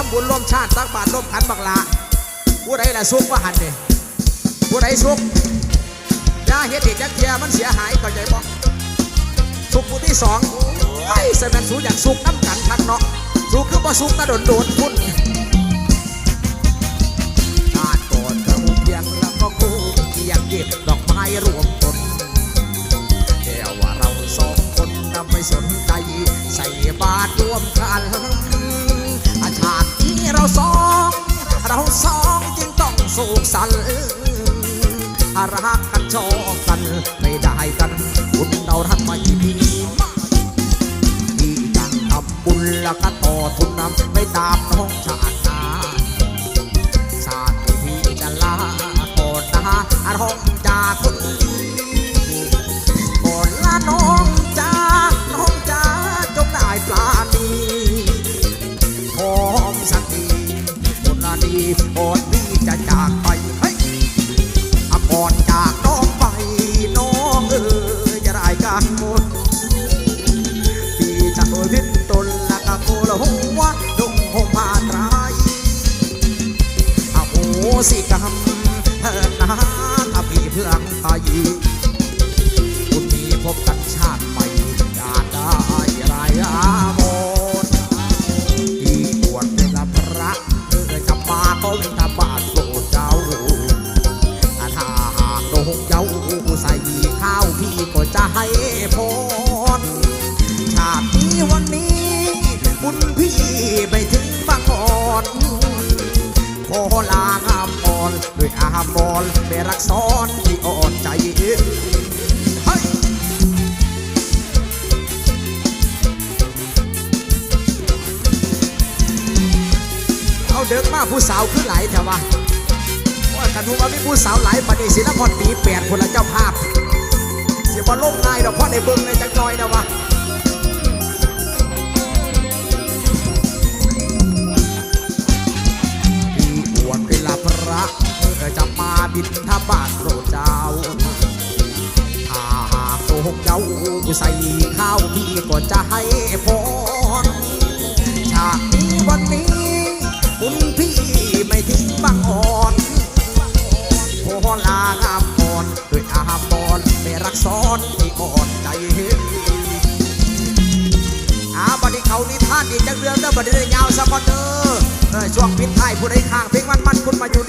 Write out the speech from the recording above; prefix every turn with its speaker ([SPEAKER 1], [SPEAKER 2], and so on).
[SPEAKER 1] ทำบุญร่วมชาติตักบาตรร่วมขันบักลาผู้ใดละซุกว่าหันเนี่ยผู้ใดซุกยาเฮ็ดเด็จักเทียมันเสียหายเข้าใจบ่ซุกผู้ที่สองโอ้ยใส่แม่นสูอยากซุกน้ำกันคักเนาะซุกคือบ่ซุกนะโดนโดนพุ่นชาติก่อนกระหุเพียงแล้วก็คู่เคียงเก็บดอกไม้รวมตนแต่ว่าเราสองคนน่ะไม่สนใจใส่บาตรรวมกัน รักกันชอบกัน ไม่ได้กันบุญเรารักไม่มีมากที่จังทำบุญแล้วก็ต่อทุนนำไม่ตามน้องชาตินาชาติที่จะลาก่อนนะร้อง วดงหงมาตรายอโหสิกรรมเถิดนะถ้าพี่เพื่องไทยคุณมีพบกันชาติใหม่อยากได้ไรอามนที่บวชเป็นพระเพื่อจะมาก็เป็นตาบาทโปรดเจ้าถ้าหากโดงเจ้าใส่ข้าวพี่ก็จะให้ อนขอลางามอ่อนด้วยอามอนไปรักซ้อนที่อ่อนใจเฮ้เอาเด็กมาผู้สาวขึ้นไหลแต่ว่าว่ากันดูว่ามีผู้สาวหลายปฏิศิลปนปีแปดคนละเจ้าภาพ เสียบอลลงง่ายดอกเพราะในเบิ้งในจักหน้อยนะวะ บินทบาทโปรดเจ้าถ้าหากโกเจ้าใส่ข้าวพี่ก็จะให้พรชาตินี้วันนี้คุณพี่ไม่ทิ้งบางอ่อนขอลางามอ่อนด้วยอาบอนไม่รักซ้อนที่อ่อนใจอาบัดนี้เขานี่ท่านอีกจังเรื่องเด้อบัดนี้ยาวสะพอเด้อเออช่วงปิดท้ายผู้ใดข้างเพลงมันมันคุณมาอยู่